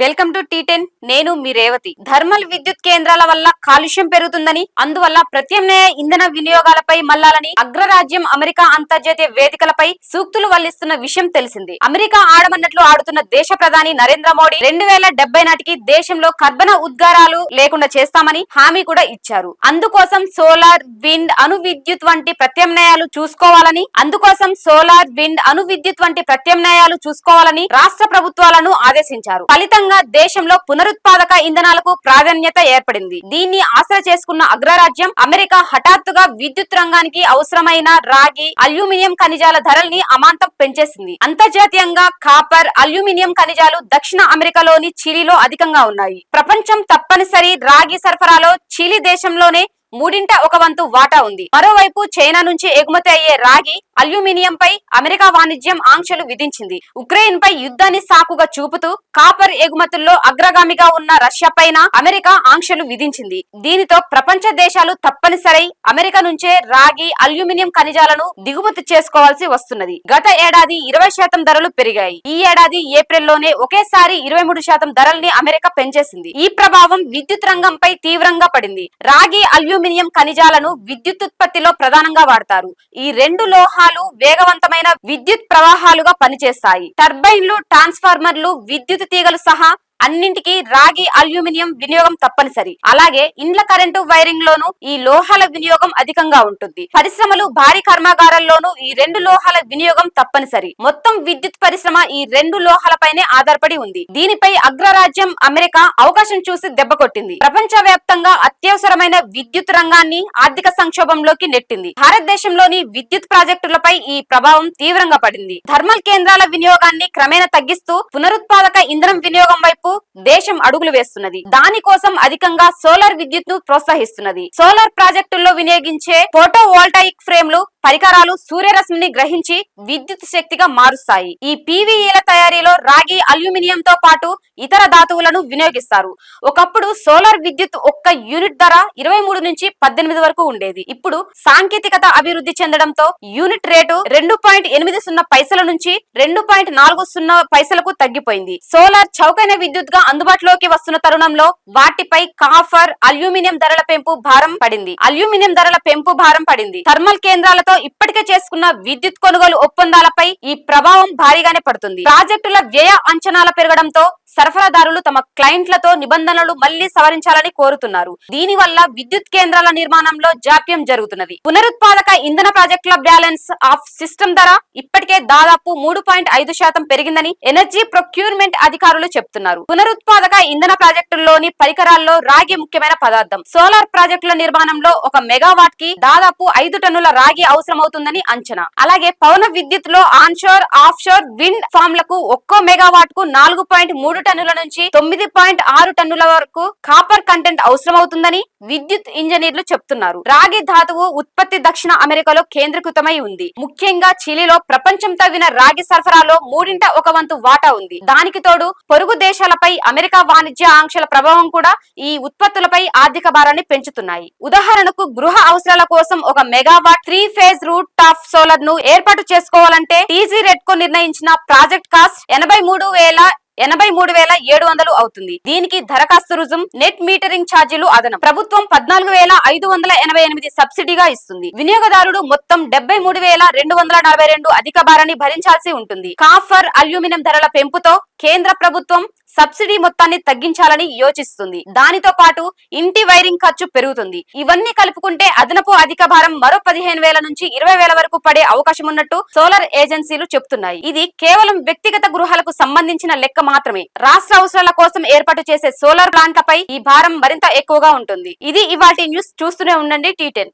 Welcome to tea ten. నేను మీ Revathi. Thermal విద్యుత్ కేంద్రాల వల్ల కాలుష్యం పెరుగుతుందని అందువల్ల ప్రత్యామ్నాయ ఇంధన వినియోగాలపై మల్లాలని అగ్రరాజ్యం అమెరికా అంతర్జాతీయ వేదికలపై సూక్తులు వల్లిస్తున్న విషయం తెలిసింది. అమెరికా ఆడమన్నట్లు ఆడుతున్న దేశ ప్రధాని నరేంద్ర మోడీ రెండు వేల డెబ్బై నాటికి దేశంలో కర్బన ఉద్గారాలు లేకుండా చేస్తామని హామీ కూడా ఇచ్చారు. అందుకోసం సోలార్ విండ్ అణు విద్యుత్ వంటి ప్రత్యామ్నాయాలు చూసుకోవాలని అందుకోసం సోలార్ విండ్ అణు విద్యుత్ వంటి ప్రత్యామ్నాయాలు చూసుకోవాలని రాష్ట్ర ప్రభుత్వాలను ఆదేశించారు. ఫలితంగా దేశంలో పునరుత్పాదక ఇంధనాలకు ప్రాధాన్యత ఏర్పడింది. దీన్ని ఆసరా చేసుకున్న అగ్రరాజ్యం అమెరికా హఠాత్తుగా విద్యుత్ రంగానికి అవసరమైన రాగి అల్యూమినియం ఖనిజాల ధరల్ని అమాంతం పెంచేసింది. అంతర్జాతీయంగా కాపర్ అల్యూమినియం ఖనిజాలు దక్షిణ అమెరికాలోని చిలీలో అధికంగా ఉన్నాయి. ప్రపంచం తప్పనిసరి రాగి సరఫరాలో చిలీ దేశంలోనే మూడింట ఒక వంతు వాటా ఉంది. మరోవైపు చైనా నుంచి ఎగుమతి అయ్యే రాగి అల్యూమినియం పై అమెరికా వాణిజ్యం ఆంక్షలు విధించింది. ఉక్రెయిన్ పై యుద్ధాన్ని సాకుగా చూపుతూ కాపర్ ఎగుమతుల్లో అగ్రగామిగా ఉన్న రష్యా పైన అమెరికా ఆంక్షలు విధించింది. దీనితో ప్రపంచ దేశాలు తప్పనిసరి అమెరికా నుంచే రాగి అల్యూమినియం ఖనిజాలను దిగుమతి చేసుకోవాల్సి వస్తున్నది. గత ఏడాది ఇరవై శాతం ధరలు పెరిగాయి. ఈ ఏడాది ఏప్రిల్లోనే ఒకేసారి ఇరవై మూడు శాతం ధరల్ని అమెరికా పెంచేసింది. ఈ ప్రభావం విద్యుత్ రంగంపై తీవ్రంగా పడింది. రాగి అల్యూమినియం ఖనిజాలను విద్యుత్ ఉత్పత్తిలో ప్రధానంగా వాడతారు. ఈ రెండు లోహాలు వేగవంతమైన విద్యుత్ ప్రవాహాలుగా పనిచేస్తాయి. టర్బైన్లు ట్రాన్స్ఫార్మర్లు విద్యుత్ తీగలు సహా అన్నింటికి రాగి అల్యూమినియం వినియోగం తప్పనిసరి. అలాగే ఇండ్ల కరెంటు వైరింగ్ లోను ఈ లోహాల వినియోగం అధికంగా ఉంటుంది. పరిశ్రమలు భారీ కర్మాగారాల్లోనూ ఈ రెండు లోహాల వినియోగం తప్పనిసరి. మొత్తం విద్యుత్ పరిశ్రమ ఈ రెండు లోహాలపైనే ఆధారపడి ఉంది. దీనిపై అగ్రరాజ్యం అమెరికా అవకాశం చూసి దెబ్బ కొట్టింది. ప్రపంచ వ్యాప్తంగా అత్యవసరమైన విద్యుత్ రంగాన్ని ఆర్థిక సంక్షోభంలోకి నెట్టింది. భారతదేశంలోని విద్యుత్ ప్రాజెక్టులపై ఈ ప్రభావం తీవ్రంగా పడింది. థర్మల్ కేంద్రాల వినియోగాన్ని క్రమేణా తగ్గిస్తూ పునరుత్పాదక ఇంధనం వినియోగం వైపు దేశం అడుగులు వేస్తున్నది. దానికోసం అధికంగా సోలార్ విద్యుత్ను ప్రోత్సహిస్తున్నది. సోలార్ ప్రాజెక్టుల్లో వినియోగించే ఫోటో వోల్టాయిక్ ఫ్రేమ్లు పరికరాలు సూర్యరశ్మిని గ్రహించి విద్యుత్ శక్తిగా మారుస్తాయి. ఈ పీవీఈల తయారీలో రాగి అల్యూమినియం తో పాటు ఇతర ధాతువులను వినియోగిస్తారు. ఒకప్పుడు సోలార్ విద్యుత్ ఒక్క యూనిట్ ధర ఇరవై మూడు నుంచి పద్దెనిమిది వరకు ఉండేది. ఇప్పుడు సాంకేతికత అభివృద్ధి చెందడంతో యూనిట్ రేటు రెండు పాయింట్ ఎనిమిది సున్నా పైసల నుంచి రెండు పాయింట్ నాలుగు సున్నా పైసలకు తగ్గిపోయింది. సోలార్ చౌకైన విద్యుత్ గా అందుబాటులోకి వస్తున్న తరుణంలో వాటిపై కాఫర్ అల్యూమినియం ధరల పెంపు భారం పడింది. అల్యూమినియం ధరల పెంపు భారం పడింది. థర్మల్ కేంద్రాలతో ఇప్పటికే చేసుకున్న విద్యుత్ కొనుగోలు ఒప్పందాలపై ఈ ప్రభావం భారీగానే పడుతుంది. ప్రాజెక్టుల వ్యయ అంచనాల పెరగడంతో సరఫరాదారులు తమ క్లయింట్లతో నిబంధనలు మళ్ళీ సవరించాలని కోరుతున్నారు. దీని వల్ల విద్యుత్ కేంద్రాల నిర్మాణంలో జాప్యం జరుగుతున్నది. పునరుత్పాదక ఇంధన ప్రాజెక్టుల బ్యాలెన్స్ ఆఫ్ సిస్టమ్ ధర ఇప్పటికే దాదాపు మూడు పాయింట్ ఐదు శాతం పెరిగిందని ఎనర్జీ ప్రొక్యూర్మెంట్ అధికారులు చెప్తున్నారు. పునరుత్పాదక ఇంధన ప్రాజెక్టుల్లోని పరికరాల్లో రాగి ముఖ్యమైన పదార్థం. సోలార్ ప్రాజెక్టుల నిర్మాణంలో ఒక మెగావాట్కి దాదాపు ఐదు టన్నుల రాగి అవసరమవుతుందని అంచనా. అలాగే పవన విద్యుత్లో ఆన్షోర్ ఆఫ్ షోర్ విండ్ ఫార్మ్లకు ఒక్కో మెగావాట్కు నాలుగు పాయింట్ మూడు టన్నుల నుంచి తొమ్మిది పాయింట్ ఆరు టన్నుల వరకు కాపర్ కంటెంట్ అవసరమవుతుందని విద్యుత్ ఇంజనీర్లు చెప్తున్నారు. రాగి ధాతువు ఉత్పత్తి దక్షిణ అమెరికాలో కేంద్రీకృతమై ఉంది. ముఖ్యంగా చిలీలో ప్రపంచం తవ్విన రాగి సరఫరాలో మూడింట ఒక వంతు వాటా ఉంది. దానికి తోడు పొరుగు దేశాలపై అమెరికా వాణిజ్య ఆంక్షల ప్రభావం కూడా ఈ ఉత్పత్తులపై ఆర్థిక భారాన్ని పెంచుతున్నాయి. ఉదాహరణకు గృహ అవసరాల కోసం ఒక megawatt three phase rooftop సోలార్ను ఏర్పాటు చేసుకోవాలంటే టీజీ రెడ్కో నిర్ణయించిన ప్రాజెక్ట్ కాస్ట్ ఎనభై మూడు వేల ఎనభై మూడు వేల ఏడు వందలు అవుతుంది. దీనికి దరఖాస్తు రుజుం నెట్ మీటరింగ్ ఛార్జీలు అదనం. ప్రభుత్వం పద్నాలుగు వేల ఐదు వందల ఎనభై ఎనిమిది సబ్సిడీగా ఇస్తుంది. వినియోగదారుడు మొత్తం డెబ్బై మూడు వేల రెండు వందల నలభై రెండు అధిక భారాన్ని భరించాల్సి ఉంటుంది. కాఫర్ అల్యూమినియం ధరల పెంపుతో కేంద్ర ప్రభుత్వం సబ్సిడీ మొత్తాన్ని తగ్గించాలని యోచిస్తుంది. దానితో పాటు ఇంటి వైరింగ్ ఖర్చు పెరుగుతుంది. ఇవన్నీ కలుపుకుంటే అదనపు అధిక భారం మరో పదిహేను వేల నుంచి ఇరవై వేల వరకు పడే అవకాశం ఉన్నట్టు సోలార్ ఏజెన్సీలు చెప్తున్నాయి. ఇది కేవలం వ్యక్తిగత గృహాలకు సంబంధించిన లెక్క మాత్రమే. రాష్ట్ర అవసరాల కోసం ఏర్పాటు చేసే సోలార్ ప్లాంట్లపై ఈ భారం మరింత ఎక్కువగా ఉంటుంది. ఇది ఇవాటి న్యూస్. చూస్తూనే ఉండండి టీటెన్